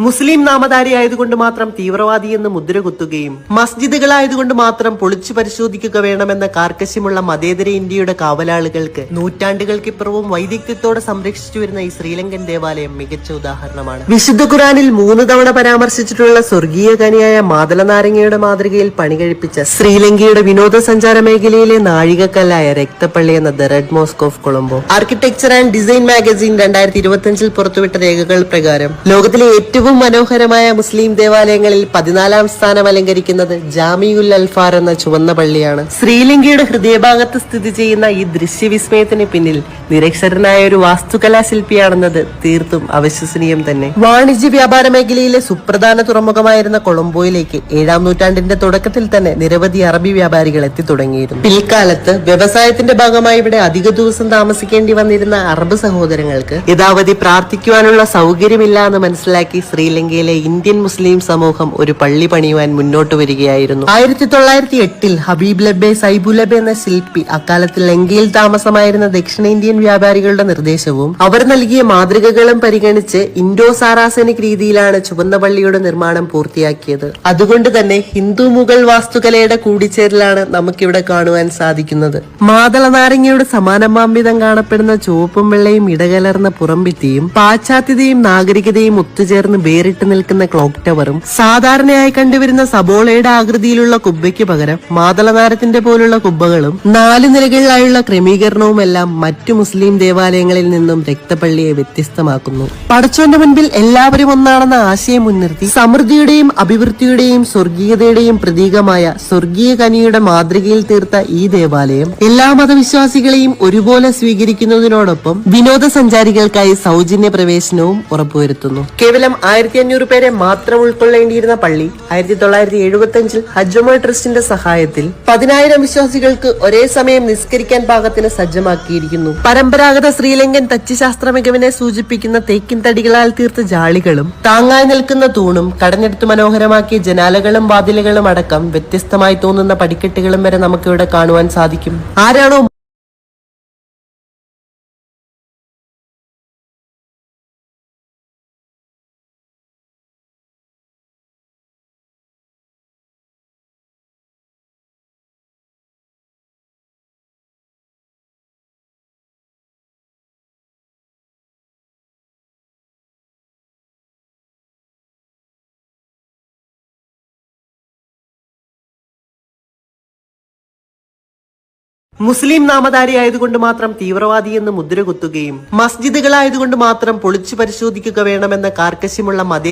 മുസ്ലിം നാമധാരി ആയതുകൊണ്ട് മാത്രം തീവ്രവാദി എന്ന് മുദ്ര കുത്തുകയും മസ്ജിദുകളായതുകൊണ്ട് മാത്രം പൊളിച്ചു പരിശോധിക്കുക വേണമെന്ന കാർക്കശ്യമുള്ള മതേതര ഇന്ത്യയുടെ കാവലാളുകൾക്ക് നൂറ്റാണ്ടുകൾക്കിപ്പുറവും വൈദഗ്ധ്യത്തോടെ സംരക്ഷിച്ചു വരുന്ന ഈ ശ്രീലങ്കൻ ദേവാലയം മികച്ച ഉദാഹരണമാണ്. വിശുദ്ധ ഖുറാനിൽ മൂന്ന് തവണ പരാമർശിച്ചിട്ടുള്ള സ്വർഗീയ കനിയായ മാതളനാരങ്ങയുടെ മാതൃകയിൽ പണി കഴിപ്പിച്ച ശ്രീലങ്കയുടെ വിനോദസഞ്ചാര മേഖലയിലെ നാഴികക്കല്ലായ രക്തപ്പള്ളി എന്ന the red mosque of Colombo. Architecture and design magazine രണ്ടായിരത്തി ഇരുപത്തിയഞ്ചിൽ പുറത്തുവിട്ട രേഖകൾ പ്രകാരം ലോകത്തിലെ ഏറ്റവും മനോഹരമായ മുസ്ലിം ദേവാലയങ്ങളിൽ പതിനാലാം സ്ഥാനം അലങ്കരിക്കുന്നത് ജാമിയുൽ അൽഫാർ എന്ന ചുവന്ന പള്ളിയാണ്. ശ്രീലങ്കയുടെ ഹൃദയഭാഗത്ത് സ്ഥിതി ചെയ്യുന്ന ഈ ദൃശ്യവിസ്മയത്തിന് പിന്നിൽ നിരക്ഷരനായ ഒരു വാസ്തുകലാ ശില്പിയാണെന്നത് തീർത്തും അവിശ്വസനീയം തന്നെ. വാണിജ്യ വ്യാപാര മേഖലയിലെ സുപ്രധാന തുറമുഖമായിരുന്ന കൊളംബോയിലേക്ക് ഏഴാം നൂറ്റാണ്ടിന്റെ തുടക്കത്തിൽ തന്നെ നിരവധി അറബി വ്യാപാരികൾ എത്തി തുടങ്ങിയിരുന്നു. പിൽക്കാലത്ത് വ്യവസായത്തിന്റെ ഭാഗമായി ഇവിടെ അധിക ദിവസം താമസിക്കേണ്ടി വന്നിരുന്ന അറബ് സഹോദരങ്ങൾക്ക് യഥാവധി പ്രാർത്ഥിക്കുവാനുള്ള സൗകര്യമില്ല എന്ന് മനസ്സിലാക്കി ശ്രീലങ്കയിലെ ഇന്ത്യൻ മുസ്ലിം സമൂഹം ഒരു പള്ളി പണിയുവാൻ മുന്നോട്ട് വരികയായിരുന്നു. ആയിരത്തി തൊള്ളായിരത്തി എട്ടിൽ ഹബീബ് ലബെ സൈബുലബെ എന്ന ശില്പി അക്കാലത്ത് ലങ്കയിൽ താമസമായിരുന്ന ദക്ഷിണേന്ത്യൻ വ്യാപാരികളുടെ നിർദ്ദേശവും അവർ നൽകിയ മാതൃകകളും പരിഗണിച്ച് ഇൻഡോ സാറാസനിക് രീതിയിലാണ് ചുവന്ന പള്ളിയുടെ നിർമ്മാണം പൂർത്തിയാക്കിയത്. അതുകൊണ്ട് തന്നെ ഹിന്ദു മുഗൾ വാസ്തുകലയുടെ കൂടിച്ചേരലാണ് നമുക്കിവിടെ കാണുവാൻ സാധിക്കുന്നത്. മാതള നാരങ്ങയുടെ സമാനമാംവിധം കാണപ്പെടുന്ന ചുവപ്പും വെള്ളയും ഇടകലർന്ന പുറംഭിത്തിയും പാശ്ചാത്യതയും നാഗരികതയും ഒത്തുചേർന്ന് വേറിട്ട് നിൽക്കുന്ന ക്ലോക്ക് ടവറും സാധാരണയായി കണ്ടുവരുന്ന സബോളയുടെ ആകൃതിയിലുള്ള കുബ്ബയ്ക്ക് പകരം മാതളനാരത്തിന്റെ പോലുള്ള കുബ്ബകളും നാല് നിലകളിലായുള്ള ക്രമീകരണവുമെല്ലാം മറ്റു മുസ്ലിം ദേവാലയങ്ങളിൽ നിന്നും രക്തപ്പള്ളിയെ വ്യത്യസ്തമാക്കുന്നു. പടച്ചോന്റെ മുൻപിൽ എല്ലാവരും ഒന്നാണെന്ന ആശയം മുൻനിർത്തി സമൃദ്ധിയുടെയും അഭിവൃദ്ധിയുടെയും സ്വർഗീയതയുടെയും പ്രതീകമായ സ്വർഗീയ കനിയുടെ മാതൃകയിൽ തീർത്ത ഈ ദേവാലയം എല്ലാ മതവിശ്വാസികളെയും ഒരുപോലെ സ്വീകരിക്കുന്നതിനോടൊപ്പം വിനോദസഞ്ചാരികൾക്കായി സൗജന്യ പ്രവേശനവും ഉറപ്പുവരുത്തുന്നു. കേവലം ആയിരത്തി അഞ്ഞൂറ് പേരെ മാത്രം ഉൾക്കൊള്ളേണ്ടിയിരുന്ന പള്ളി ആയിരത്തി തൊള്ളായിരത്തി എഴുപത്തി അഞ്ചിൽ ഹജ്ജമ ട്രസ്റ്റിന്റെ സഹായത്തിൽ പതിനായിരം വിശ്വാസികൾക്ക് ഒരേ സമയം നിസ്കരിക്കാൻ പാകത്തിന് സജ്ജമാക്കിയിരിക്കുന്നു. പരമ്പരാഗത ശ്രീലങ്കൻ തച്ചുശാസ്ത്ര മികവിനെ സൂചിപ്പിക്കുന്ന തേക്കിൻ തടികളാൽ തീർത്ത ജാളികളും താങ്ങായി നിൽക്കുന്ന തൂണും കടഞ്ഞെടുത്ത് മനോഹരമാക്കിയ ജനാലകളും വാതിലുകളും അടക്കം വ്യത്യസ്തമായി തോന്നുന്ന പടിക്കെട്ടുകളും വരെ നമുക്കിവിടെ കാണുവാൻ സാധിക്കും. ആരാണോ മുസ്ലിം നാമധാരി ആയതുകൊണ്ട് മാത്രം തീവ്രവാദി എന്ന് മുദ്ര കുത്തുകയും മസ്ജിദുകളായതുകൊണ്ട് മാത്രം പൊളിച്ചു പരിശോധിക്കുക വേണമെന്ന കാർക്കശ്യമുള്ള മത